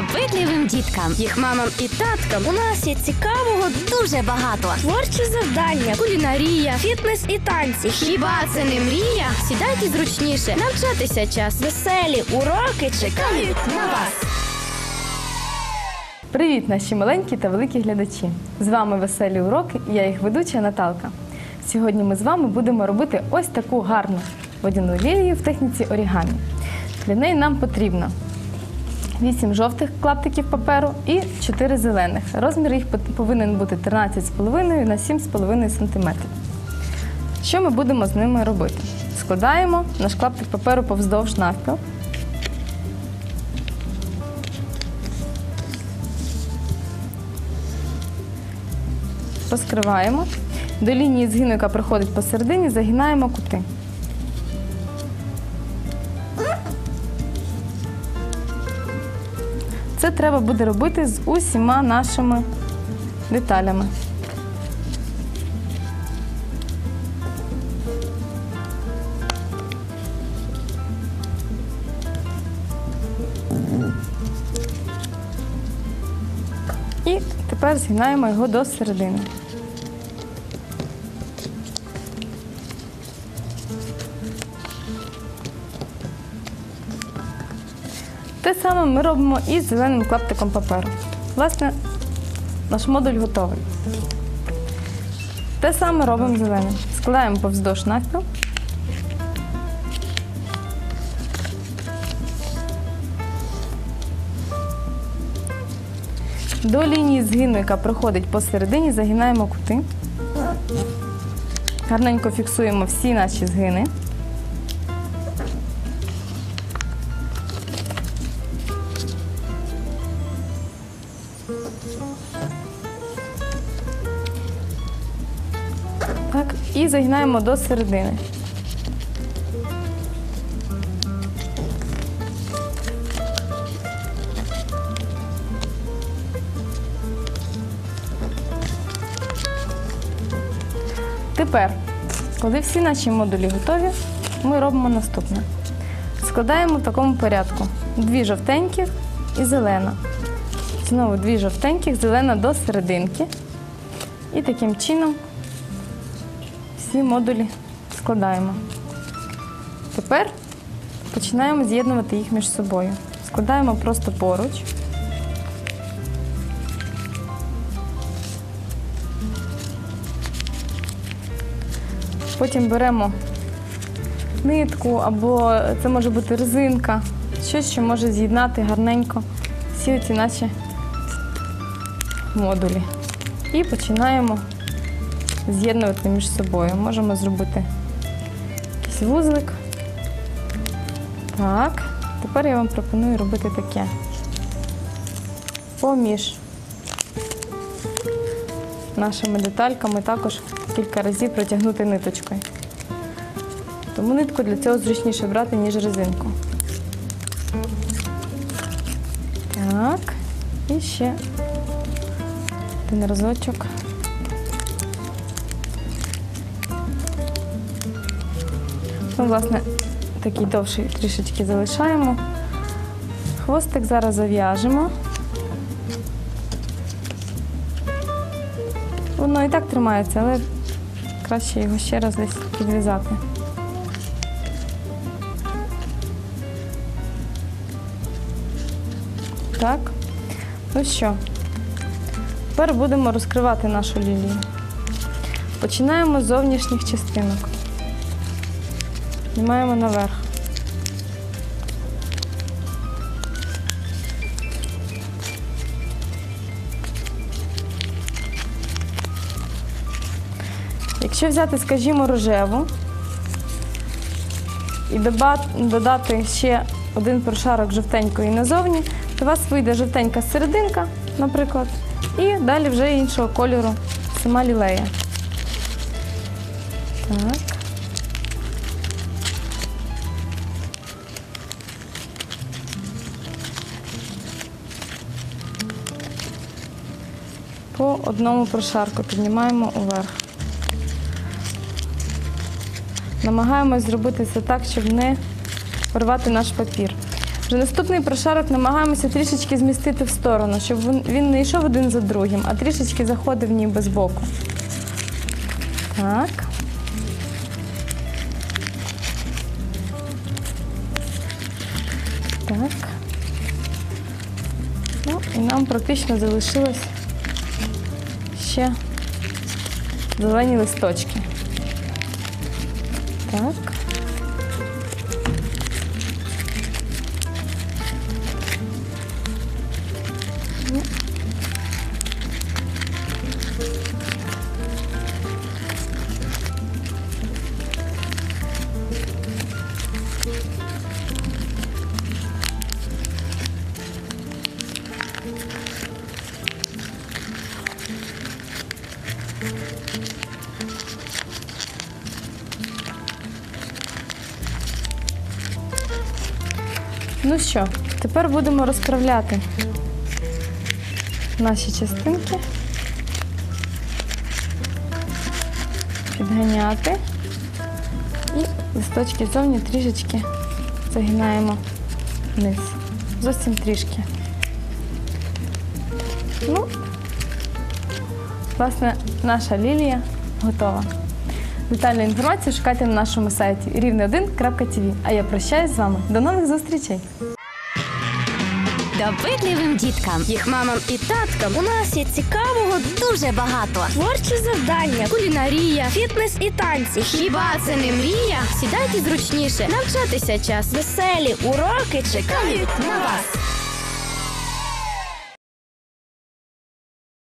допитливим діткам. Їх мамам і таткам у нас є цікавого Дуже багато. творчі завдання, кулінарія, фітнес і танці. Хіба це не мрія? Сідайте зручніше, навчатися час. Веселі уроки чекають на вас. Привіт, наші маленькі та великі глядачі! З вами веселі уроки і я їх ведуча Наталка. Сьогодні ми з вами будемо робити ось таку гарну водяну лілію в техніці орігамі. Для неї нам потрібно 8 жовтих клаптиків паперу і 4 зелених. Розмір їх повинен бути 13,5 на 7,5 см. Що ми будемо з ними робити? Складаємо наш клаптик паперу повздовж навпіл. розкриваємо. До лінії згину, яка проходить посередині, загинаємо кути. Це треба буде робити з усіма нашими деталями. І тепер згинаємо його до середини. Те саме ми робимо і з зеленим клаптиком паперу. Власне, наш модуль готовий. Те саме робимо зеленим. Складаємо повздовж навпіл. До лінії згину, яка проходить посередині, загинаємо кути. Гарненько фіксуємо всі наші згини. Так, і загинаємо до середини. Тепер, коли всі наші модулі готові, ми робимо наступне. Складаємо в такому порядку: дві жовтеньких і зелена. Знову дві жовтеньких, зелена до серединки. І таким чином всі модулі складаємо. Тепер починаємо з'єднувати їх між собою. Складаємо просто поруч. Потім беремо нитку або це може бути резинка, щось, що може з'єднати гарненько всі ці наші модулі. І починаємо з'єднувати між собою. Можемо зробити якийсь вузлик. Так, тепер я вам пропоную робити таке. Поміж нашими детальками також кілька разів протягнути ниточкою. Тому нитку для цього зручніше брати, ніж резинку. Так, і ще один разочок. Ну, власне, такий довший трішечки залишаємо. Хвостик зараз зав'яжемо. Воно і так тримається, але краще його ще раз десь підв'язати. Так. Ну що, тепер будемо розкривати нашу лілію. Починаємо з зовнішніх частинок. Знімаємо наверх. Якщо взяти, скажімо, рожеву і додати ще один прошарок жовтенької назовні, то у вас вийде жовтенька серединка, наприклад, і далі вже іншого кольору сама лілея. Так. По одному прошарку піднімаємо уверх. Намагаємось зробити це так, щоб не порвати наш папір. Вже наступний прошарок намагаємося трішечки змістити в сторону, щоб він, не йшов один за другим, а трішечки заходив ніби з боку. Так. Так. Ну, і нам практично залишилось ще зелені листочки. Так. Ну що, тепер будемо розправляти наші частинки, підганяти і листочки зовні трішечки загинаємо вниз. Зовсім трішки. Ну, власне, наша лілія готова. Детальну інформацію шукайте на нашому сайті рівне1.tv. А я прощаюсь з вами. До нових зустрічей! Допитливим діткам. Їх мамам і таткам у нас є цікавого Дуже багато. творчі завдання, кулінарія, фітнес і танці. Хіба це не мрія? Сідайте зручніше, навчатися час. Веселі уроки чекають на вас.